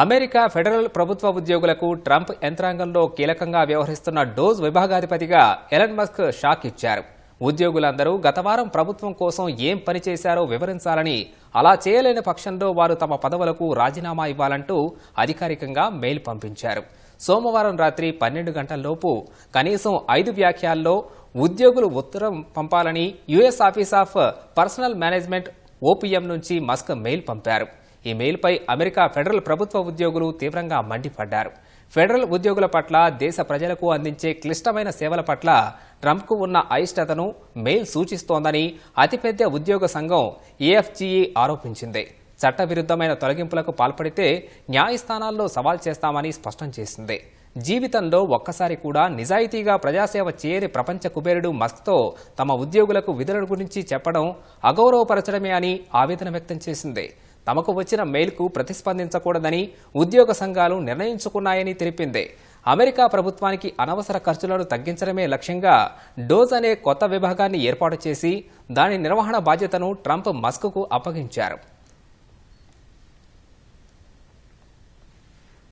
America federal ప్రభుత్వ ఉద్యోగులకు Trump యంత్రాంగంలో కీలకంగా వ్యవహరిస్తున్న డోజ్ విభాగాధిపతిగా ఎలన్ మస్క్ షాక్ ఇచ్చారు. ఉద్యోగులందరూ గత వారం ప్రభుత్వం కోసం ఏం పనిచేశారో వివరించాలని అలా చేయలేని పక్షంలో వారు తమ పదవులకు రాజీనామా ఇవ్వాలంటూ అధికారికంగా మెయిల్ పంపించారు. సోమవారం రాత్రి పన్నెండు గంటల్లోపు కనీసం ఐదు వ్యాఖ్యాల్లో ఉద్యోగులు ఉత్తరం పంపాలని US office of personnel management OPM నుంచి మస్క్ మెయిల్ పంపారు. ఈ మెయిల్పై అమెరికా ఫెడరల్ ప్రభుత్వ ఉద్యోగులు తీవ్రంగా మండిపడ్డారు. ఫెడరల్ ఉద్యోగుల పట్ల దేశ ప్రజలకు అందించే క్లిష్టమైన సేవల పట్ల ట్రంప్కు ఉన్న అయిష్టతను మెయిల్ సూచిస్తోందని అతిపెద్ద ఉద్యోగ సంఘం ఏఎఫ్జీఈ ఆరోపించింది. చట్టవిరుద్ధమైన తొలగింపులకు పాల్పడితే న్యాయస్థానాల్లో సవాల్ చేస్తామని స్పష్టం చేసింది. జీవితంలో ఒక్కసారి కూడా నిజాయితీగా ప్రజాసేవ చేయని ప్రపంచ కుబేరుడు మస్క్తో తమ ఉద్యోగులకు విధుల గురించి చెప్పడం అగౌరవపరచడమే అని ఆవేదన వ్యక్తం చేసింది. తమకు వచ్చిన మెయిల్కు ప్రతిస్పందించకూడదని ఉద్యోగ సంఘాలు నిర్ణయించుకున్నాయని తెలిపింది. అమెరికా ప్రభుత్వానికి అనవసర ఖర్చులను తగ్గించడమే లక్ష్యంగా డోజ్ అనే కొత్త విభాగాన్ని ఏర్పాటు చేసి దాని నిర్వహణ బాధ్యతను ట్రంప్ మస్క్కు అప్పగించారు.